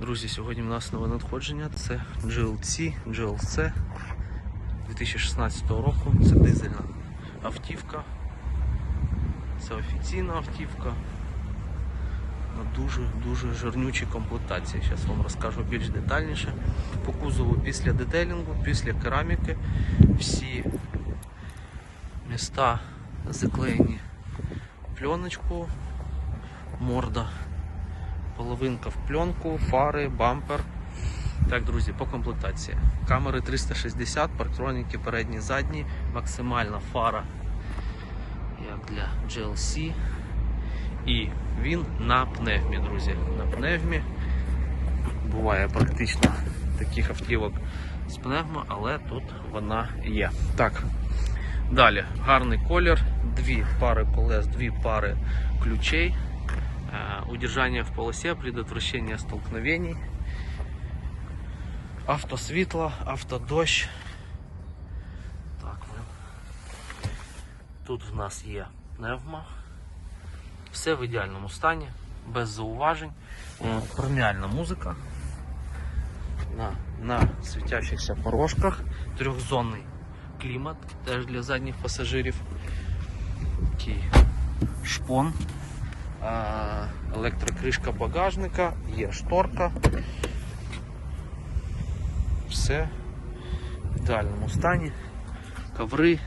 Друзі, сьогодні у нас нове надходження. Це GLC, GLC 2016 року. Це дизельна автівка. Це офіційна автівка. На дуже-дуже жирнючій комплектації. Зараз вам розкажу більш детальніше. По кузову після детейлінгу, після кераміки. Всі міста заклеєні пленочку, морда половинка в пленку, фари, бампер. Так, друзі, по комплектації. Камери 360, парктроніки передні, задні, максимальна фара, як для GLC. І він на пневмі, друзі. На пневмі. Буває практично таких автівок з пневмо, але тут вона є. Так. Далі гарний колір, дві пари колес, дві пари ключей. Удержание в полосе, предотвращение столкновений, автосвітло, автодощ. Так, ну. Тут в нас є пневма. Все в ідеальному стані, без зауважень. Преміальна музика. На, на світящихся порожках. Трьохзонний клімат, теж для задніх пасажирів. Такий шпон. Електрокришка багажника, є шторка. Все в ідеальному стані. Коври.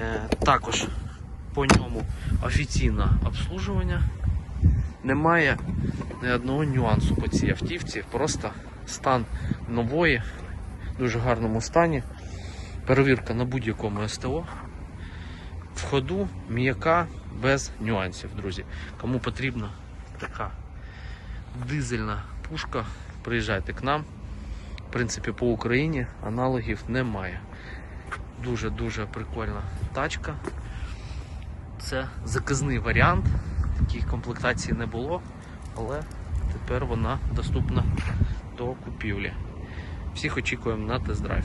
Е, також по ньому офіційне обслужування. Немає ні одного нюансу по цій автівці, просто стан нової, в дуже гарному стані. Перевірка на будь-якому СТО. В ходу м'яка без нюансів, друзі. Кому потрібна така дизельна пушка, приїжджайте к нам. В принципі, по Україні аналогів немає. Дуже-дуже прикольна тачка. Це заказний варіант. Таких комплектацій не було, але тепер вона доступна до купівлі. Всіх очікуємо на тест-драйв.